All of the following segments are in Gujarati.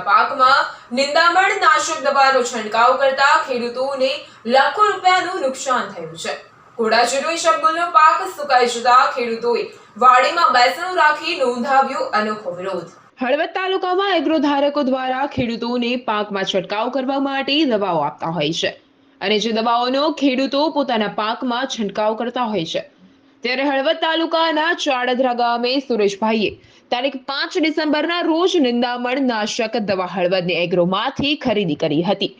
પાકમાં છંટકાવ હળવદ તાલુકામાં એગ્રો ધારકો દ્વારા ખેડૂતોને પાકમાં છંટકાવ કરવા માટે દવાઓ આપતા હોય છે. અને જે દવાઓનો ખેડૂતો પોતાના પાકમાં છંટકાવ કરતા હોય છે. ત્યારે હળવદ તાલુકાના ચાડધરા ગામે સુરેશભાઈએ તારીખ પાંચ ડિસેમ્બરના રોજ નિંદામણ નાશક દવા હળવદની એગ્રોમાંથી ખરીદી કરી હતી.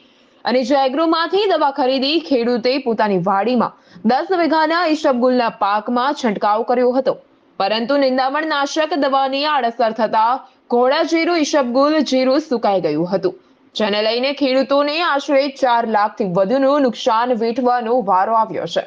અને જે એગ્રોમાંથી દવા ખરીદી ખેડૂતે પોતાની વાડીમાં દસ વીઘાના ઈશબગુલના પાકમાં છંટકાવ કર્યો હતો. પરંતુ નિંદામણ નાશક દવાની આડઅસર થતા ઘોડા જીરું ઈશબગુલ જીરું સુકાઈ ગયું હતું. જેને લઈને ખેડૂતોને આશરે ચાર લાખથી વધુનું નુકસાન વેઠવાનો વારો આવ્યો છે.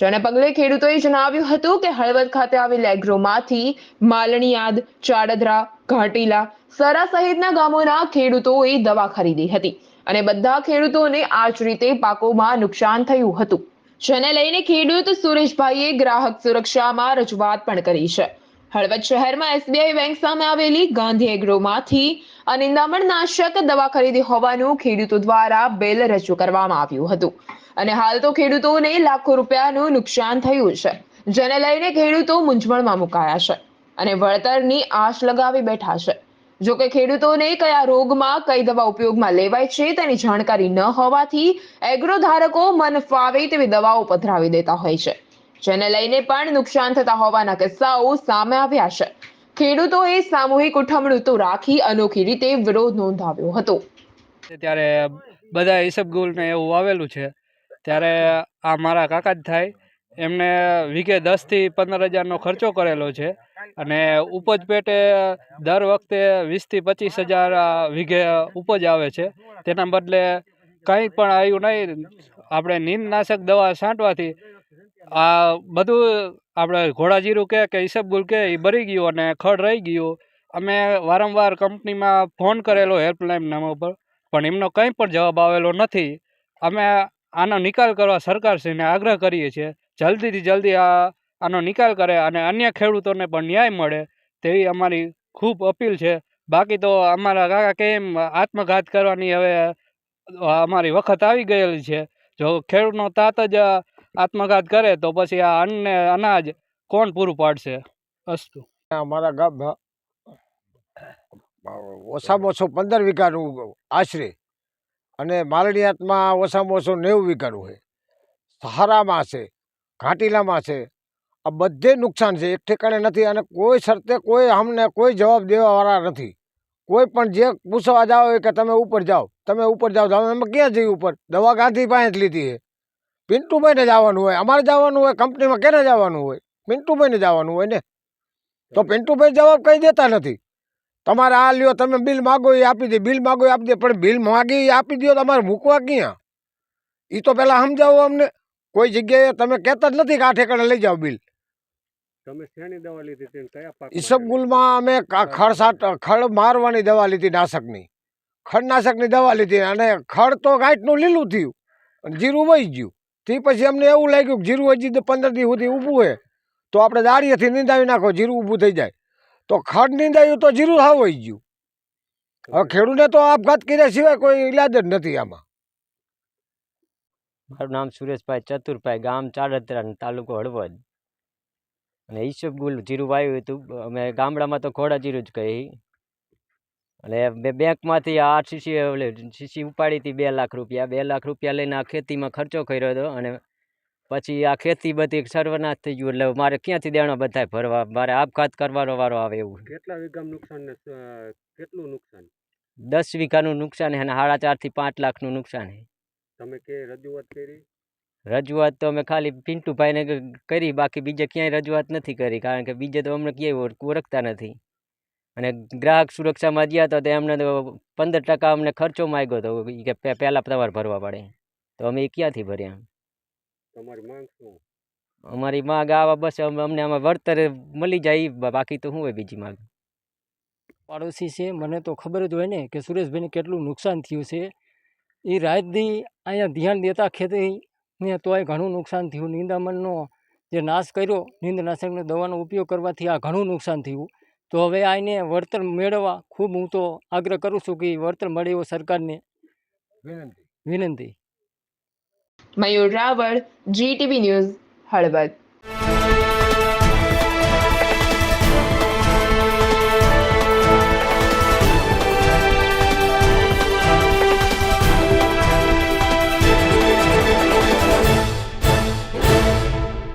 જેને પગલે ખેડૂતોએ જણાવ્યું હતું કે હળવદ ખાતે આવેલ એગ્રોમાંથી માલણીયાદ, ચાડદરા, ઘાટીલા, સરા સહિતના ગામોના ખેડૂતોએ દવા ખરીદી હતી અને બધા ખેડૂતોને આ જ રીતે પાકોમાં નુકસાન થયું હતું. જેને લઈને ખેડૂત સુરેશભાઈએ ગ્રાહક સુરક્ષામાં રજૂઆત પણ કરી છે. હળવદ શહેરમાં એસબીઆઈ બેંક સામે આવેલી ગાંધી એગ્રોમાંથી અનિંદામણ નાશક દવા ખરીદી હોવાનું ખેડૂતો દ્વારા બિલ રજૂ કરવામાં આવ્યું હતું. અને હાલ તો ખેડૂતોને લાખો રૂપિયાનું નુકસાન થયું છે. જેને લઈને ખેડૂતો મૂંઝવણમાં મુકાયા છે અને વળતરની આશ લગાવી બેઠા છે. જો કે ખેડૂતોને કયા રોગમાં, કઈ દવા ઉપયોગમાં લેવાય છે તેની જાણકારી ન હોવાથી એગ્રો ધારકો મન ફાવે તેવી દવાઓ પધરાવી દેતા હોય છે. જેને લઈને પણ નુકસાન થતા હોવાના કિસ્સાઓ સામે આવ્યા છે. ખેડૂતોએ સામૂહિક ઉઠમણું તો રાખી અનોખી રીતે વિરોધ નોંધાવ્યો હતો. ત્યારે બધા ઈસબગુલને એવું આવેલું છે. ત્યારે આ મારા કાકા જ થાય. એમને વીઘે દસથી પંદર હજારનો ખર્ચો કરેલો છે. અને ઉપજ પેટે દર વખતે વીસથી પચીસ હજાર વીઘે ઉપજ આવે છે. તેના બદલે કંઈ પણ આવ્યું નહીં. આપણે નીંદનાશક દવા છાંટવાથી આ બધું આપણે ઘોડાજીરું કે કે ઈસબગુલ કે એ બરી ગયું અને ખડ રહી ગયું. અમે વારંવાર કંપનીમાં ફોન કરેલો હેલ્પલાઇન નામ ઉપર. પણ એમનો કંઈ પણ જવાબ આવેલો નથી. અમે આનો નિકાલ કરવા સરકારશ્રીને આગ્રહ કરીએ છીએ. જલ્દીથી જલ્દી આ, આનો નિકાલ કરે અને અન્ય ખેડૂતોને પણ ન્યાય મળે તેવી અમારી ખૂબ અપીલ છે. બાકી તો અમારા કાકા કેમ આત્મઘાત કરવાની હવે અમારી વખત આવી ગયેલી છે. જો ખેડૂતનો તાત જ આત્મઘાત કરે તો પછી આ અન્નને અનાજ કોણ પૂરું પાડશે? અસ્તુ. અમારા ગામ ઓછામાં ઓછું પંદર વીઘાનું આશરે અને માલણીયાતમાં ઓછામાં ઓછું નેવું વીઘાનું છે સહારામાં છે, ઘાટીલામાં છે. આ બધે નુકસાન છે, એક ઠેકાણે નથી અને કોઈ શરતે કોઈ અમને કોઈ જવાબ દેવાવાળા નથી. કોઈ પણ જે પૂછવા જાઓ કે તમે ઉપર જાઓ, તમે ઉપર જાઓ તો અમે ક્યાં જઈએ ઉપર? દવા ગાંધી પાસે જ લીધી છે. પિન્ટુભાઈને જવાનું હોય, અમારે જવાનું હોય, કંપનીમાં ક્યારે જવાનું હોય? પિન્ટુભાઈને જવાનું હોય ને? તો પિન્ટુભાઈ જવાબ કંઈ દેતા નથી. તમારે આ લ્યો તમે બિલ માગો એ આપી દે બિલ માગો એ આપી દે પણ બિલ માગી એ આપી દો તમારે મૂકવા ક્યાં? એ તો પહેલાં સમજાવો અમને. કોઈ જગ્યાએ તમે કહેતા જ નથી કે આ ઠેકાણે લઈ જાઓ બિલ. તમે શેની દવા લીધી હતી કયા પાક ઈસબગુલમાં અમે ખડ સાટ ખડ મારવાની દવા લીધી નાશકની. ખડનાશકની દવા લીધી અને ખડ તો ગાંઠનું લીલું થયું અને જીરું વહી ગયું. તે પછી અમને એવું લાગ્યું કે જીરું હજી પંદર દિવસ સુધી ઊભું હોય તો આપણે દાળીએથી નીંદાવી નાખો જીરું ઊભું થઈ જાય. તો ખાંડ નીંદાયું તો જીરું હાવ વહી ગયું. હવે ખેડૂતને તો આપઘાત કર્યા સિવાય કોઈ ઈલાજ જ નથી આમાં. મારું નામ સુરેશભાઈ ચતુરભાઈ ગામ ચાડત્રા તાલુકો હળવદ. અને ઈસબગુલ જીરું વાવ્યું હતું. અમે ગામડામાં તો ઘોડા જીરું જ કહી. અને મેં બેંકમાંથી આ આઠ સીસી સીસી ઉપાડી હતી બે લાખ રૂપિયા. બે લાખ રૂપિયા લઈને આ ખેતીમાં ખર્ચો કર્યો હતો અને પછી આ ખેતી બધી સર્વનાશ થઈ ગયું એટલે મારે ક્યાંથી દેણો બધાય ભરવા? મારે આપઘાત કરવાનો વારો આવે એવું. કેટલા વીઘામાં નુકસાન કેટલું નુકસાન? દસ વીઘાનું નુકસાન અને સાડા ચારથી પાંચ લાખનું નુકસાન તમે કે રજૂઆત કરી? રજૂઆત તો અમે ખાલી પિન્ટુભાઈને કરી બાકી બીજે ક્યાંય રજૂઆત નથી કરી કારણ કે બીજે તો અમને ક્યાંય ઓળખતા નથી. અને ગ્રાહક સુરક્ષામાં ગયા તો એમને તો પંદર ટકા અમને ખર્ચો માગ્યો હતો કે પહેલાં પહેલા તમારે ભરવા પડે. તો અમે એ ક્યાંથી ભર્યા? તમારી માંગ શું? અમારી માંગ આવા બસ અમ- અમને આમાં વળતર મળી જાય બાકી તો શું હોય બીજી માગ? પાડોશી છે મને તો ખબર જ હોય ને કે સુરેશભાઈને કેટલું નુકસાન થયું છે. એ રાતથી અહીંયા ધ્યાન દેતા ખેતી ને તોય ઘણું નુકસાન થયું. નિંદામણનો જે નાશ કર્યો નિંદનાશકનો દવાનો ઉપયોગ કરવાથી આ ઘણું નુકસાન થયું. તો હવે આને વળતર મેળવવા ખૂબ હું તો આગ્રહ કરું છું કે વળતર મળે એવો સરકારને. વિનંતી. વિનંતી. Mayur Raval GTV news Halvad